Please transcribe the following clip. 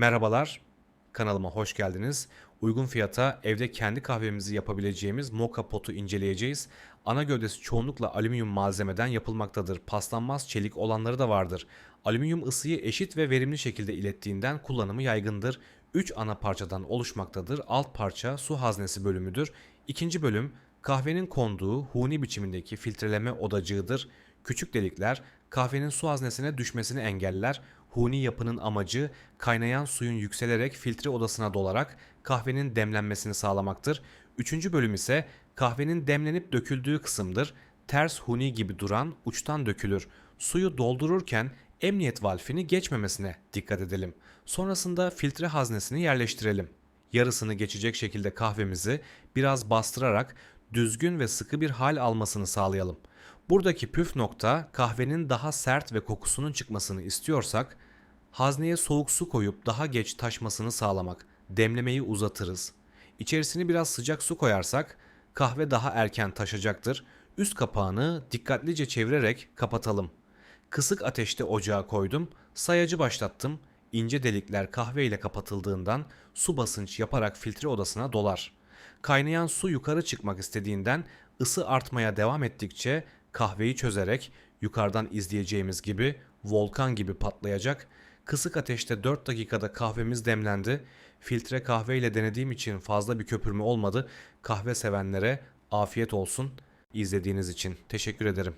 Merhabalar, kanalıma hoş geldiniz. Uygun fiyata evde kendi kahvemizi yapabileceğimiz moka potu inceleyeceğiz. Ana gövdesi çoğunlukla alüminyum malzemeden yapılmaktadır. Paslanmaz çelik olanları da vardır. Alüminyum ısıyı eşit ve verimli şekilde ilettiğinden kullanımı yaygındır. 3 ana parçadan oluşmaktadır. Alt parça su haznesi bölümüdür. İkinci bölüm kahvenin konduğu huni biçimindeki filtreleme odacığıdır. Küçük delikler kahvenin su haznesine düşmesini engeller. Huni yapının amacı kaynayan suyun yükselerek filtre odasına dolarak kahvenin demlenmesini sağlamaktır. Üçüncü bölüm ise kahvenin demlenip döküldüğü kısımdır. Ters huni gibi duran uçtan dökülür. Suyu doldururken emniyet valfini geçmemesine dikkat edelim. Sonrasında filtre haznesini yerleştirelim. Yarısını geçecek şekilde kahvemizi biraz bastırarak düzgün ve sıkı bir hal almasını sağlayalım. Buradaki püf nokta kahvenin daha sert ve kokusunun çıkmasını istiyorsak hazneye soğuk su koyup daha geç taşmasını sağlamak. Demlemeyi uzatırız. İçerisine biraz sıcak su koyarsak kahve daha erken taşacaktır. Üst kapağını dikkatlice çevirerek kapatalım. Kısık ateşte ocağa koydum, sayacı başlattım. İnce delikler kahve ile kapatıldığından su basınç yaparak filtre odasına dolar. Kaynayan su yukarı çıkmak istediğinden ısı artmaya devam ettikçe kahveyi çözerek yukarıdan izleyeceğimiz gibi volkan gibi patlayacak. Kısık ateşte 4 dakikada kahvemiz demlendi. Filtre kahve ile denediğim için fazla bir köpürme olmadı. Kahve sevenlere afiyet olsun. İzlediğiniz için teşekkür ederim.